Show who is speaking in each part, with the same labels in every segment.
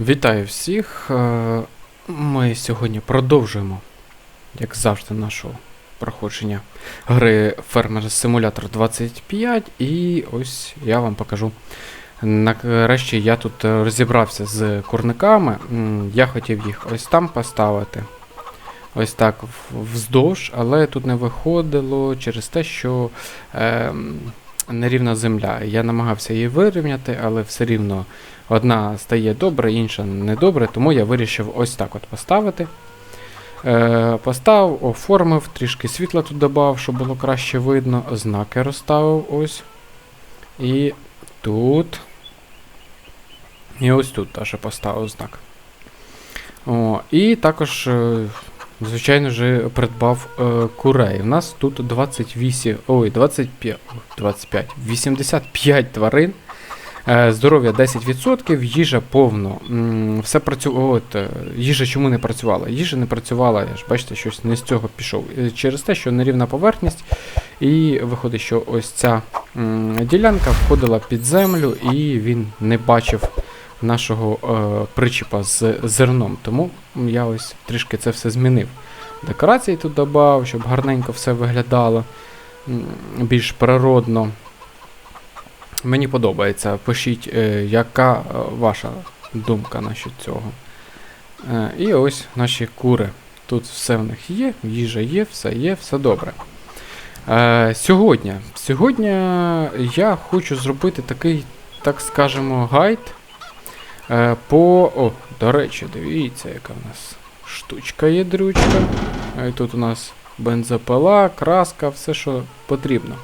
Speaker 1: Вітаю всіх. Е, Ми сьогодні продовжуємо, як завжди, нашого проходження гри Фермер Симулятор 25. І ось я вам покажу. Нарешті я тут е, розібрався з курниками. Я хотів їх ось там поставити. Ось так вздовж, але тут не виходило через те, що е, нерівна земля. Я намагався її вирівняти, але все рівно Одна стає добре, інша не добре, тому я вирішив ось так от поставити. Е, поставив, оформив, трішки світла тут додав, щоб було краще видно. Знаки розставив ось. І тут. І ось тут теж поставив знак. О, і також, е, звичайно ж, придбав е, курей. У нас тут 28, ой, 25, 25, 85 тварин. Е, Здоров'я 10%, їжа повно. Все працювало. От, е, їжа чому не працювала? Їжа не працювала, я ж бачите, щось не з цього пішов. Е, Через те, що нерівна поверхність, і виходить, що ось ця ділянка входила під землю, і він не бачив нашого причіпа з зерном. Тому я ось трішки це все змінив. Декорації тут додав, щоб гарненько все виглядало більш природно. Мені подобається. Пишіть, е, яка е, ваша думка насчет цього. Е, і ось наші кури. Тут все в них є, їжа є, все є, все добре. Сьогодні, сьогодні я хочу зробити такий, так скажемо, гайд по. О, до речі, дивіться, яка в нас штучка є дрючка. Тут у нас бензопила, краска, все, що потрібно.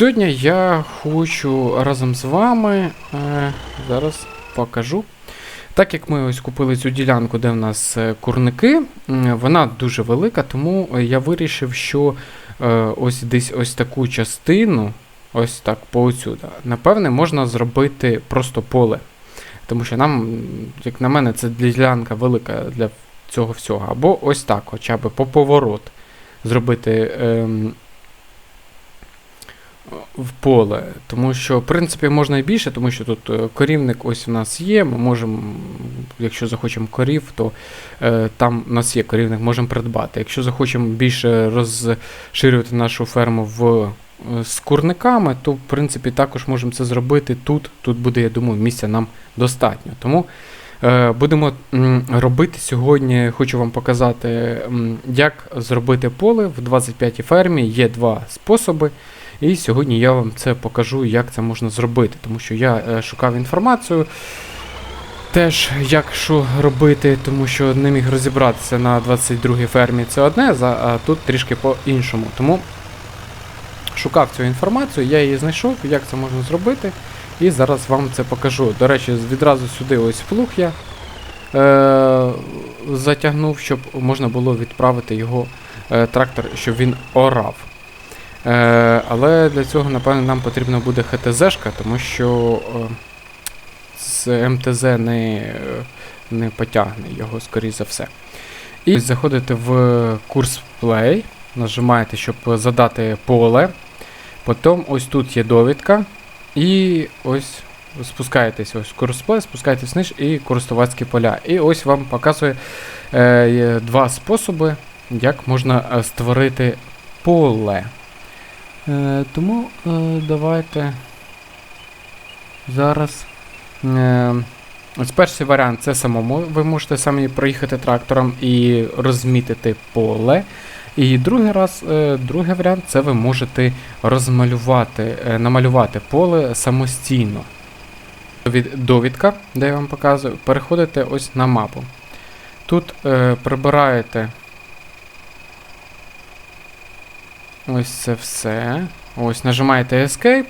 Speaker 1: Сьогодні я хочу разом з вами. Е, зараз покажу. Так як ми ось купили цю ділянку, де в нас е, курники, вона дуже велика, тому е, я вирішив, що е, ось десь ось таку частину, ось так поотсюда, напевне, можна зробити просто поле. Тому що нам, як на мене, це ділянка велика для цього всього. Або ось так, хоча б по поворот зробити. ем, в поле. Тому що, в принципі, можна і більше, тому що тут е, корівник ось у нас є. Ми можемо, якщо захочемо корів, то е, там у нас є корівник, можемо придбати. Якщо захочемо більше розширювати нашу ферму в, е, з курниками, то в принципі також можемо це зробити тут. Тут буде, я думаю, місця нам достатньо. Тому е, будемо м, робити сьогодні. Хочу вам показати, м, як зробити поле в 25 фермі. Є два способи. І сьогодні я вам це покажу, як це можна зробити, тому що я е, шукав інформацію. Теж як що робити, тому що не міг розібратися на 22-й фермі це одне, а тут трішки по-іншому. Тому шукав цю інформацію, я її знайшов, як це можна зробити. І зараз вам це покажу. До речі, відразу сюди ось плуг я е- затягнув, щоб можна було відправити його е, трактор, щоб він орав. Е, але для цього, напевно, нам потрібна буде ХТЗ-шка, тому що е, з МТЗ не, е, не потягне його, скоріш за все. І заходите в курс Play, нажимаєте, щоб задати поле. Потім ось тут є довідка. І ось спускаєтесь ось в курс Play, спускаєтесь вниз і користувацькі поля. І ось вам показує е, два способи, як можна створити поле. Е, тому е, давайте зараз. Е, ось перший варіант це самому. Ви можете самі проїхати трактором і розмітити поле. І другий раз, е, другий варіант це ви можете розмалювати, е, намалювати поле самостійно. Від довідка, де я вам показую, переходите ось на мапу. Тут е, прибираєте Ось це все. Ось нажимаєте Escape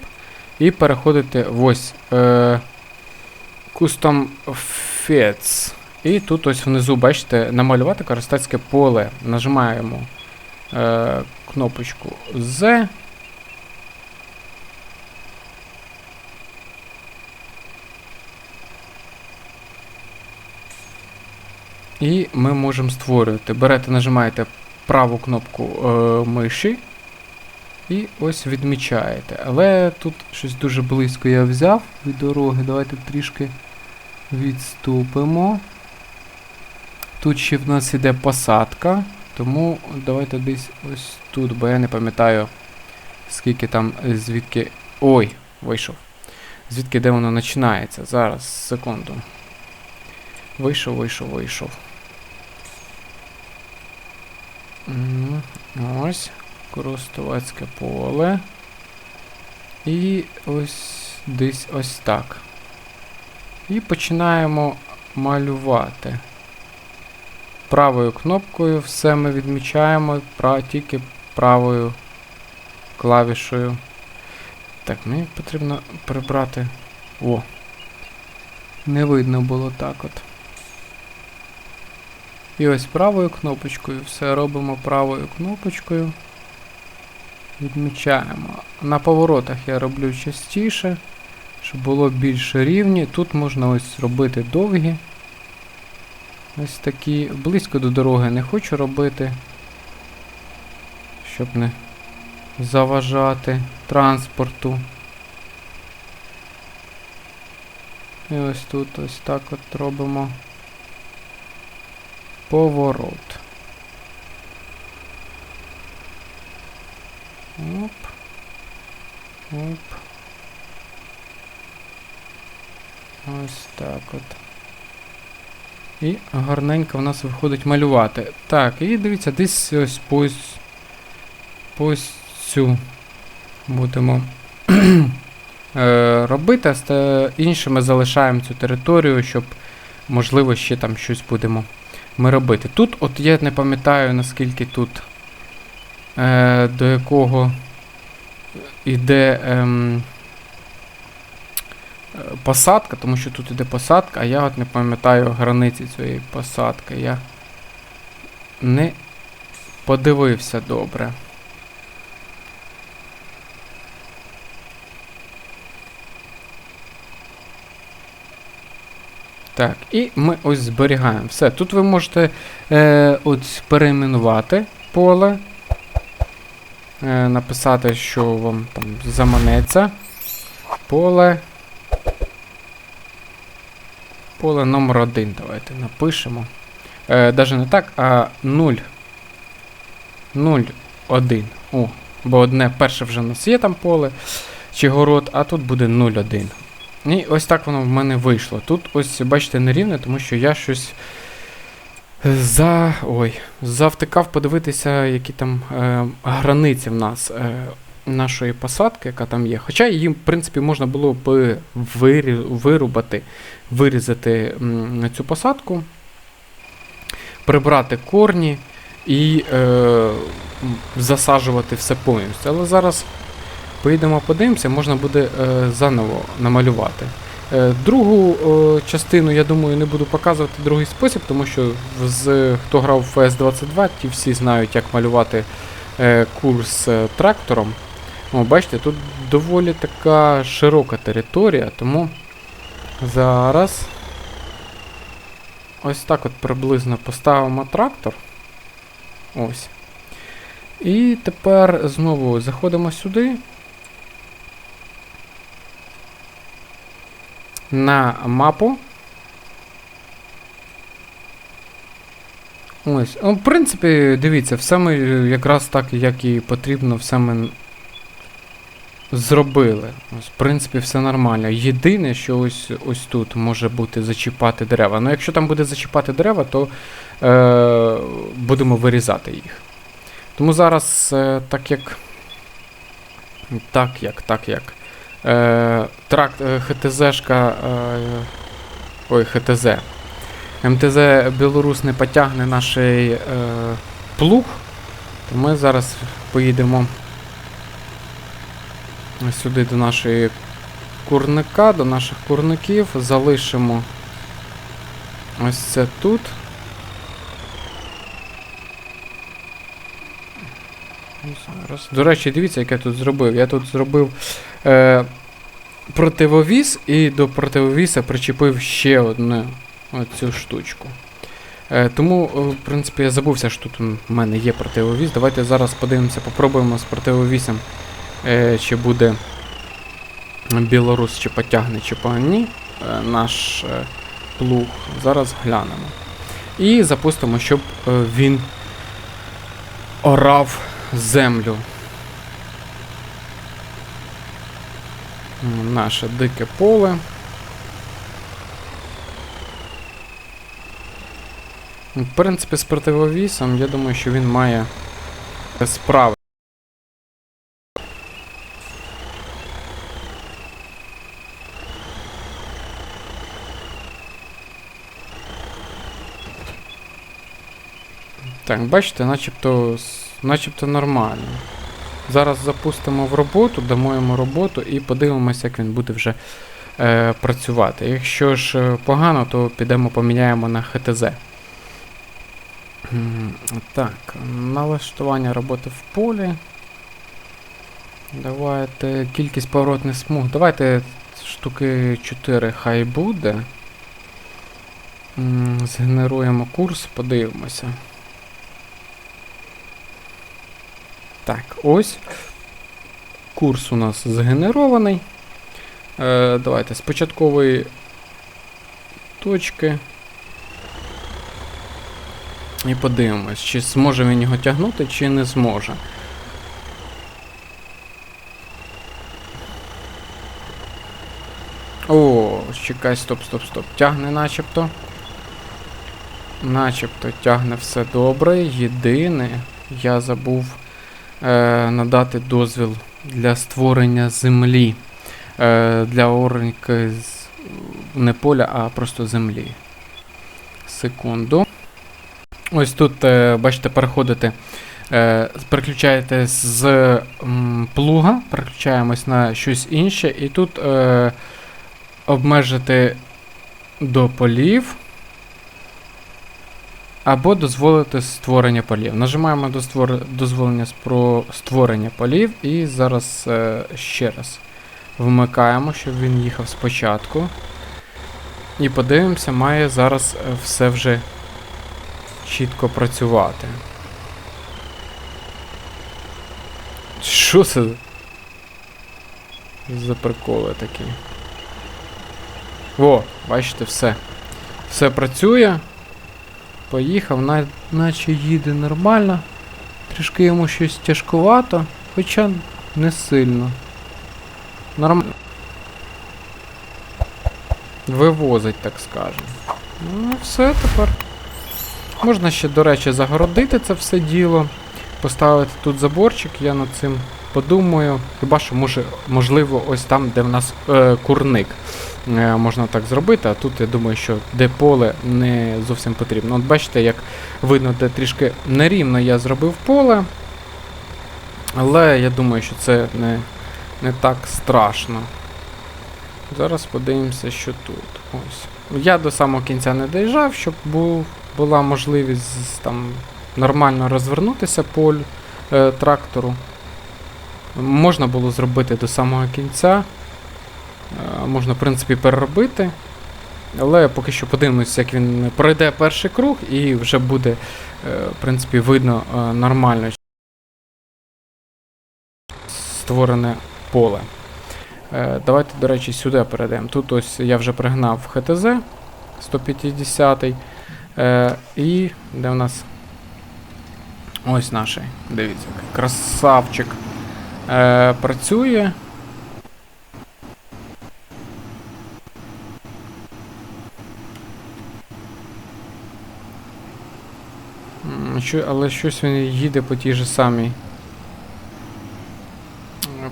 Speaker 1: і переходите ось е, Custom Fets. І тут ось внизу, бачите, намалювати користацьке поле. Нажимаємо е, кнопочку Z. І ми можемо створювати. Берете, нажимаєте праву кнопку е, миші І ось відмічаєте. Але тут щось дуже близько я взяв від дороги. Давайте трішки відступимо. Тут ще в нас іде посадка, тому давайте десь ось тут, бо я не пам'ятаю, скільки там, звідки. Ой, вийшов. Звідки де воно починається? Зараз, секунду. Вийшов, вийшов, вийшов. Ось. Користувацьке поле. І ось десь ось так. І починаємо малювати. Правою кнопкою все ми відмічаємо тільки правою клавішою. Так, мені потрібно прибрати. О. Не видно було так от. І ось правою кнопочкою все робимо правою кнопочкою. Відмічаємо. На поворотах я роблю частіше, щоб було більш рівні. Тут можна ось робити довгі. Ось такі. Близько до дороги не хочу робити, щоб не заважати транспорту. І ось тут ось так от робимо поворот. Оп. Оп. Ось так от. І гарненько в нас виходить малювати. Так, і дивіться, десь ось по по цю будемо е, робити, з іншими залишаємо цю територію, щоб, можливо, ще там щось будемо ми робити. Тут, от я не пам'ятаю, наскільки тут е, до якого йде ем, е, посадка, тому що тут іде посадка, а я от не пам'ятаю границі цієї посадки. Я не подивився добре. Так, і ми ось зберігаємо. Все. Тут ви можете е, ось перейменувати поле. Е, написати, що вам там заманеться. Поле. Поле номер 1 Давайте напишемо. Е, Даже не так, а 0. 0, 1. О, бо одне перше вже у нас є там поле чи город, а тут буде 0, 1. І ось так воно в мене вийшло. Тут ось, бачите, нерівне, тому що я щось за. Ой, завтикав подивитися, які там е, границі в нас е, нашої посадки, яка там є. Хоча її, в принципі, можна було б вирубати, вирізати м, цю посадку, прибрати корні і е, засаджувати все повністю. Але зараз. Поїдемо подивимося, можна буде е, заново намалювати. Е, другу е, частину, я думаю, не буду показувати другий спосіб, тому що з, хто грав в FS22, ті всі знають, як малювати е, курс трактором. О, бачите, тут доволі така широка територія, тому зараз ось так от приблизно поставимо трактор. Ось. І тепер знову заходимо сюди. На мапу. Ось. Ну, в принципі, дивіться, все ми якраз так, як і потрібно, все ми зробили. Ось, В принципі, все нормально. Єдине, що ось ось тут може бути зачіпати дерева. Ну, якщо там буде зачіпати дерева, то е, будемо вирізати їх. Тому зараз, е, так як. Так як, так як. Е, тракт е, ХТЗшка. Е, ой, ХТЗ. МТЗ Білорус не потягне наш е, плуг. То ми зараз поїдемо сюди до нашої курника, до наших курників, залишимо ось це тут. Зараз. До речі, дивіться, як я тут зробив. Я тут зробив е, противовіз і до противовіса причепив ще одну оцю штучку. Е, тому, е, в принципі, я забувся, що тут у мене є противовіз. Давайте зараз подивимося, попробуємо з противовісом, е, чи буде білорус, чи потягне, чи ні е, наш е, плуг. Зараз глянемо. І запустимо, щоб е, він орав землю. Наше дике поле. В принципі, з противовісом, я думаю, що він має справи. Так, бачите, начебто, начебто нормально. Зараз запустимо в роботу, дамо йому роботу і подивимося, як він буде вже е, працювати. Якщо ж е, погано, то підемо поміняємо на ХТЗ. Так, налаштування роботи в полі. Давайте кількість поворотних смуг. Давайте штуки 4 хай буде. Згенеруємо курс, подивимося. Так, ось. Курс у нас згенерований. Е, давайте з початкової точки. І подивимось, чи зможе він його тягнути, чи не зможе. О, чекай, стоп, стоп, стоп. Тягне начебто. Начебто тягне все добре. Єдине, я забув надати дозвіл для створення землі. Е, для ореньки з не поля, а просто землі. Секунду. Ось тут, е, бачите, переходите. Е, переключаєте з плуга, переключаємось на щось інше, і тут е, обмежити до полів. Або дозволити створення полів. Нажимаємо до створ... дозволення про створення полів і зараз е, ще раз вмикаємо, щоб він їхав спочатку. І подивимося, має зараз е, все вже чітко працювати. Що це за приколи такі? О, бачите, все. Все працює. Поїхав, на, наче їде нормально. Трішки йому щось тяжкувато, хоча не сильно. Нормально. Вивозить, так скажемо. Ну, все тепер. Можна ще, до речі, загородити це все діло. Поставити тут заборчик, я над цим подумаю. Хіба що може, можливо, ось там, де в нас е, курник. Е, можна так зробити, а тут я думаю, що де поле не зовсім потрібно. От бачите, як видно, де трішки нерівно я зробив поле. Але я думаю, що це не, не так страшно. Зараз подивимося, що тут. Ось. Я до самого кінця не доїжджав, щоб був, була можливість там нормально розвернутися по е, трактору. Можна було зробити до самого кінця. Е, можна, в принципі, переробити. Але поки що подивимося, як він пройде перший круг, і вже буде, е, в принципі, видно е, нормально створене поле. Давайте, до речі, сюди перейдемо. Тут ось я вже пригнав ХТЗ 150 е, і де в нас ось наш. Дивіться, красавчик. Працює. Але щось він їде по тій же самій.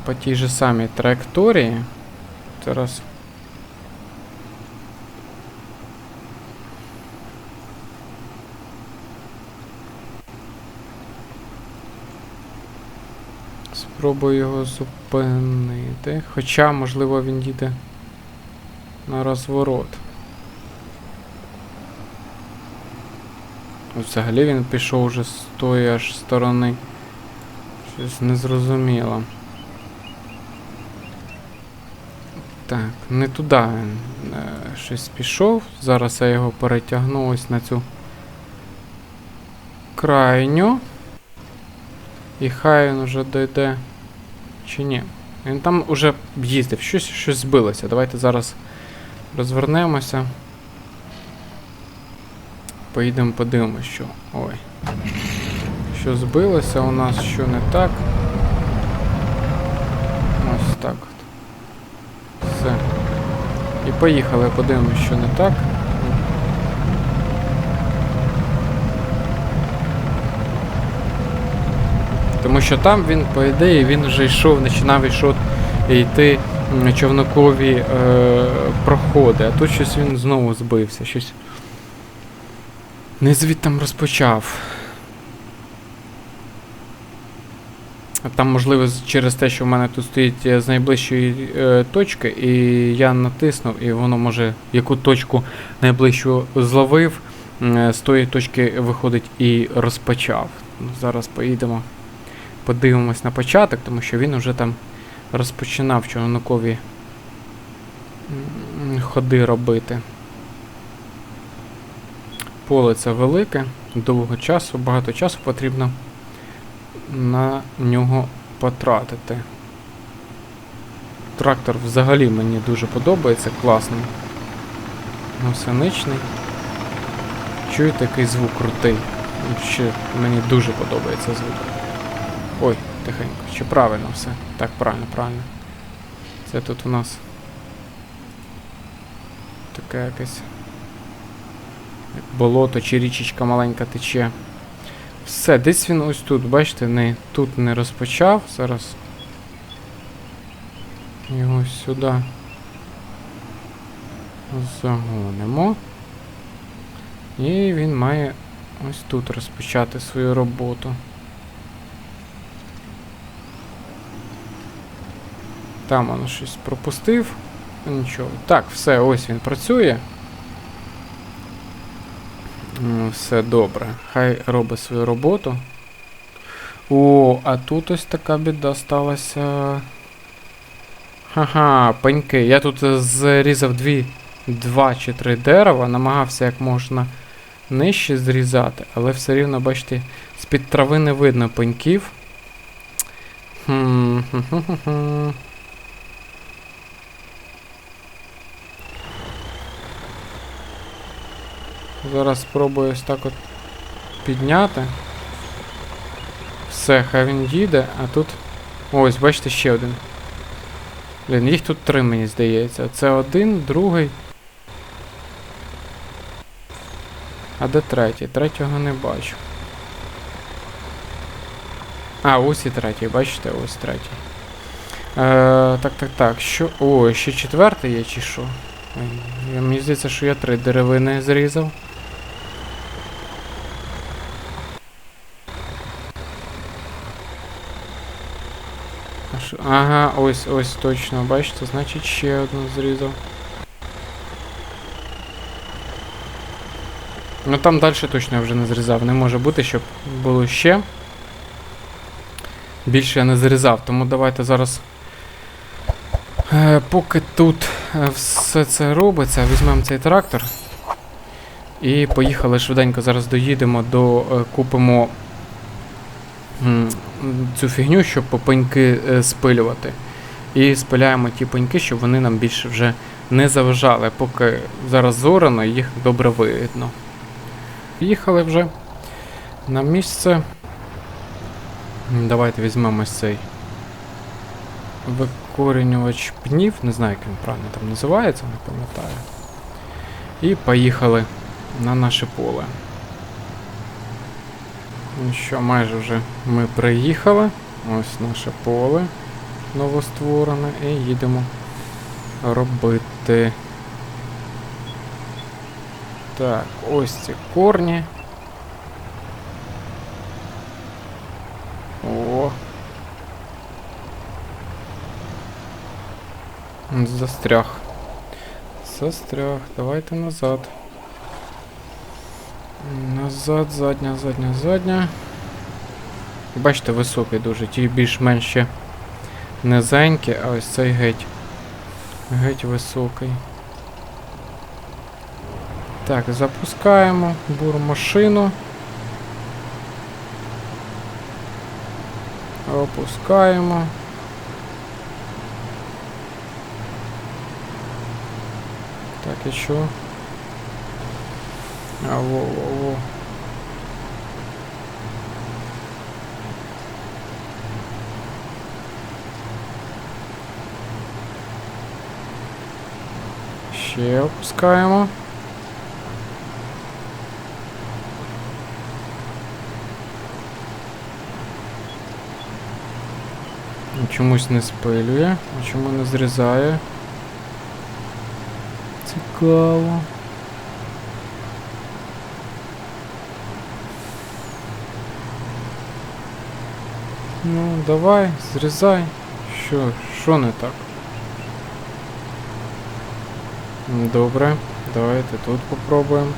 Speaker 1: По тій же самій траєкторії. Зараз. Спробую його зупинити. Хоча, можливо, він їде на розворот. Взагалі він пішов вже з тої аж сторони. Щось незрозуміло. Так, не туди він е, щось пішов. Зараз я його перетягну ось на цю крайню. І хай він уже дойде. Чи ні? Він там уже їздив, щось, щось збилося. Давайте зараз розвернемося. Поїдемо подивимося, що. Ой. Що збилося у нас, що не так. Ось так от. Все. І поїхали, подивимося, що не так. Тому що там він, по ідеї, він вже йшов, починав йшов йти човникові е, проходи, а тут щось він знову збився, щось. Не звідтам розпочав. А Там, можливо, через те, що в мене тут стоїть е, з найближчої е, точки, і я натиснув, і воно може яку точку найближчу зловив, е, з тої точки виходить і розпочав. Зараз поїдемо, подивимось на початок, тому що він вже там розпочинав човникові ходи робити. Поле це велике, довго часу, багато часу потрібно на нього потратити. Трактор взагалі мені дуже подобається, класний. Гусеничний. Чуєте, який звук крутий. Ще мені дуже подобається звук. Ой, тихенько. Чи правильно все? Так, правильно, правильно. Це тут у нас таке якесь як болото чи річечка маленька тече. Все, десь він ось тут, бачите, не, тут не розпочав. Зараз його сюди загонимо. І він має ось тут розпочати свою роботу. Там воно щось пропустив. Нічого. Так, все, ось він працює. Все добре. Хай робить свою роботу. О, а тут ось така біда сталася. Ха-ха, пеньки. Я тут зрізав дві, два чи три дерева, намагався як можна нижче зрізати, але все рівно, бачите, з-під трави не видно пеньків. Хм, Зараз спробую ось так от підняти. Все, хай він їде, а тут. Ось, бачите, ще один. Блін, їх тут три, мені здається. Це один, другий. А де третій? Третього не бачу. А, ось і третій, бачите, ось третій. Е, так, так, так. Що. О, ще четвертий є, чи що? Мені здається, що я три деревини зрізав. Ага, ось, ось точно, бачите, значить ще одну зрізав. Ну там далі точно я вже не зрізав. Не може бути, щоб було ще. Більше я не зрізав, тому давайте зараз. Е, поки тут е, все це робиться, візьмемо цей трактор. І поїхали швиденько. Зараз доїдемо до. е, купимо цю фігню, щоб пеньки е, спилювати. І спиляємо ті пеньки, щоб вони нам більше вже не заважали, поки зараз зорано, їх добре видно. Їхали вже на місце. Давайте візьмемо цей викорінювач пнів, не знаю, як він правильно там називається, не пам'ятаю. І поїхали на наше поле. Ну що, майже вже ми приїхали. Ось наше поле новостворене і їдемо робити. Так, ось ці корні. О. Застряг. Застряг. Давайте назад. Назад, задня, задня, задня. Бачите, високий дуже, ті більш-менш ще низенькі, а ось цей геть. Геть високий. Так, запускаємо бурмашину. Опускаємо. Так, і що? А, во, во, во. Ще опускаємо. Чомусь не спилює, чому не зрізає. Цікаво. Ну, давай, зрізай. Що, що не так? Добре, давайте тут попробуємо.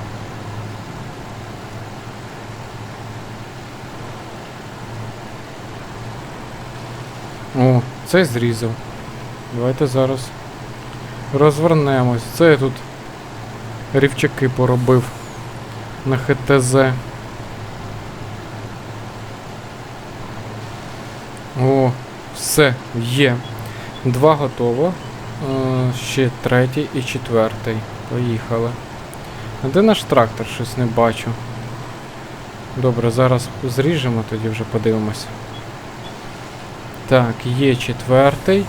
Speaker 1: О, це зрізав. Давайте зараз розвернемось. Це я тут рівчаки поробив на ХТЗ. О, все, є. Два готово. Е, ще третій і четвертий. Поїхали. А де наш трактор? Щось не бачу. Добре, зараз зріжемо, тоді вже подивимось. Так, є четвертий.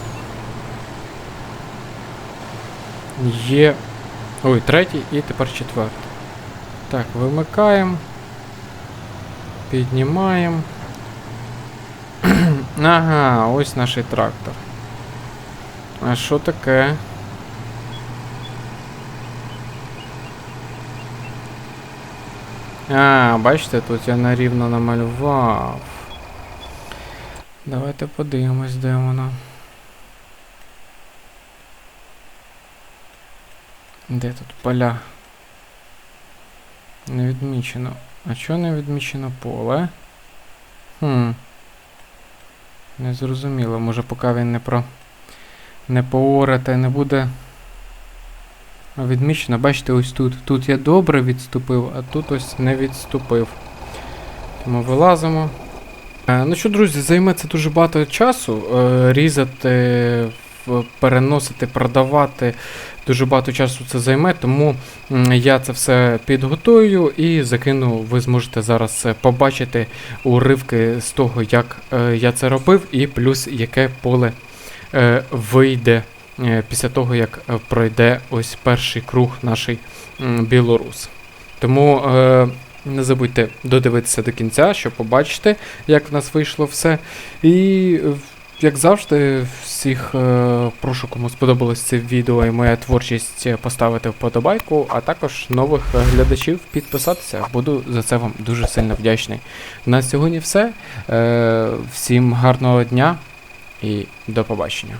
Speaker 1: Є. Ой, третій і тепер четвертий. Так, вимикаємо. Піднімаємо. Ага, ось наш трактор. А що таке? А, бачите, тут я нарівно намалював. Давайте подивимось, де воно. Де тут поля? Не відмічено. А чого не відмічено поле? Хм. Не зрозуміло, може поки він не про. Не поорете, не буде. Відміщено, Відмічено, бачите, ось тут. Тут я добре відступив, а тут ось не відступив. Тому вилазимо. Е, Ну що, друзі, займе це дуже багато часу. Е, Різати, переносити, продавати. Дуже багато часу це займе, тому я це все підготую і закину. Ви зможете зараз е, побачити уривки з того, як е, я це робив, і плюс яке поле е, вийде після того, як пройде ось перший круг наший білорус. Тому не забудьте додивитися до кінця, щоб побачити, як в нас вийшло все. І, як завжди, всіх е, прошу, кому сподобалось це відео і моя творчість е, поставити вподобайку, а також нових е, глядачів підписатися. Буду за це вам дуже сильно вдячний. На сьогодні все. Е, всім гарного дня і до побачення.